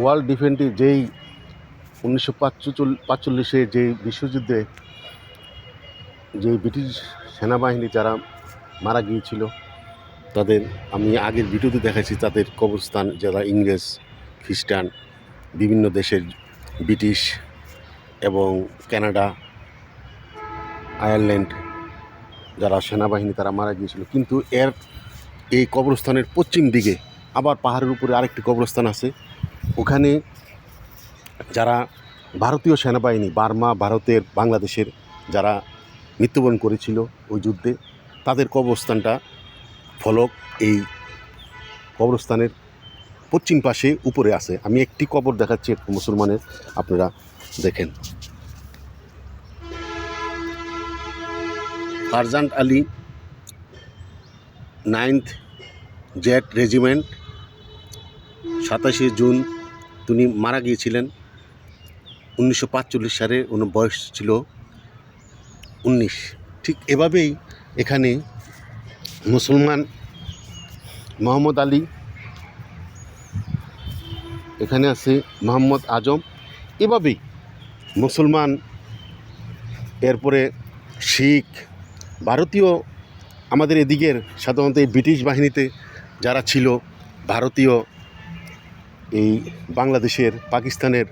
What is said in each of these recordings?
World ডিফেন্সে যেই উনিশশো পাঁচচল্লিশে যে বিশ্বযুদ্ধে যে ব্রিটিশ সেনাবাহিনী যারা মারা গিয়েছিল, তাদের আমি আগের ভিডিওতে দেখাচ্ছি তাদের কবরস্থান, যারা ইংরেজ, খ্রিস্টান, বিভিন্ন দেশের ব্রিটিশ এবং কানাডা, আয়ারল্যান্ড যারা সেনাবাহিনী তারা মারা গিয়েছিল। কিন্তু এর এই কবরস্থানের পশ্চিম দিকে আবার পাহাড়ের উপরে আরেকটি কবরস্থান আছে ওখানে যারা ভারতীয় সেনাবাহিনী, বার্মা, ভারতের, বাংলাদেশের যারা মৃত্যুবরণ করেছিল ওই যুদ্ধে, তাদের কবরস্থানটা ফলক এই কবরস্থানের পশ্চিম পাশে উপরে আছে। আমি একটি কবর দেখাচ্ছি, একটু মুসলমানের, আপনারা দেখেন। ফারজান্ট আলী নাইন্থ জেট রেজিমেন্ট, সাতাশে জুন তিনি মারা গিয়েছিলেন উনিশশো সালে, ওনার বয়স ছিল উনিশ। ঠিক এভাবেই এখানে মুসলমান মোহাম্মদ আলী, এখানে আছে মোহাম্মদ আজম, এভাবেই মুসলমান, এরপরে শিখ, ভারতীয় আমাদের এদিকের সাধারণত এই ব্রিটিশ বাহিনীতে যারা ছিল, ভারতীয় এই বাংলাদেশের, পাকিস্তানের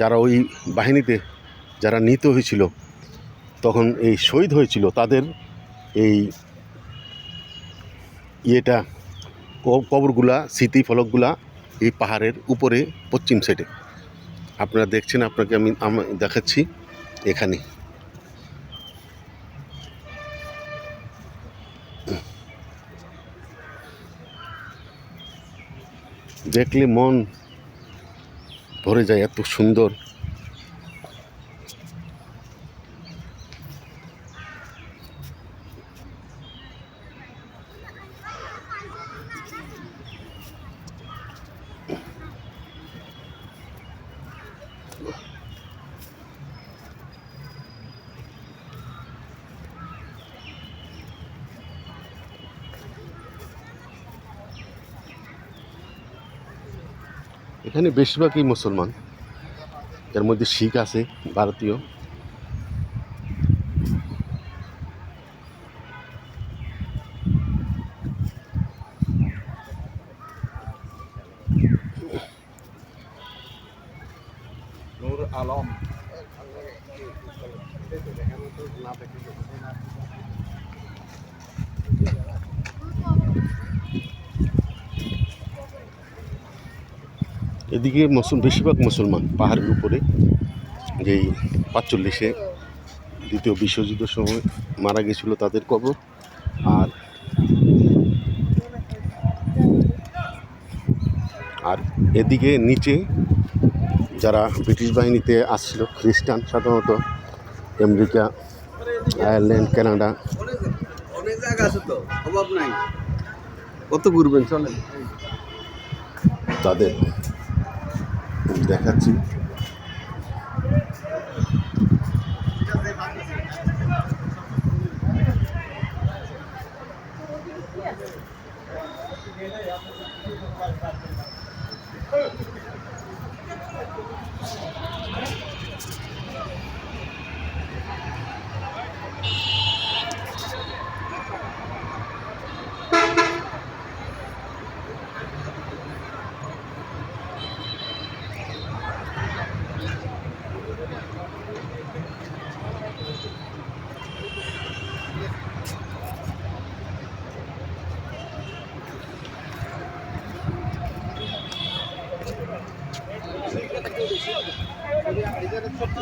যারা ওই বাহিনীতে যারা নিত হয়েছিল, তখন এই শহীদ হয়েছিল, তাদের এই ইয়েটা কবরগুলা, স্মৃতি ফলকগুলা এই পাহাড়ের উপরে, পশ্চিম সাইডে আপনারা দেখছেন, আপনাকে আমি দেখাচ্ছি এখানে। দেখলে মন ভরে যায় এত সুন্দর। এখানে বেশিরভাগই মুসলমান। এর মধ্যে শিখ আছে ভারতীয়। আলম। এদিকে মুসল বেশিরভাগ মুসলমান পাহাড়ের উপরে। যেই পাঁচচল্লিশে দ্বিতীয় বিশ্বযুদ্ধের সময় মারা গেছিল তাদের কবর। আর আর এদিকে নিচে যারা ব্রিটিশ বাহিনীতে আসছিল খ্রিস্টান সাধারণত আমেরিকা আয়ারল্যান্ড কানাডা। অনেক জায়গা আছে তো অভাব নাই। কত ঘুরবেন চলেন। তাদের দেখাচ্ছি। Thank দাঁড়ান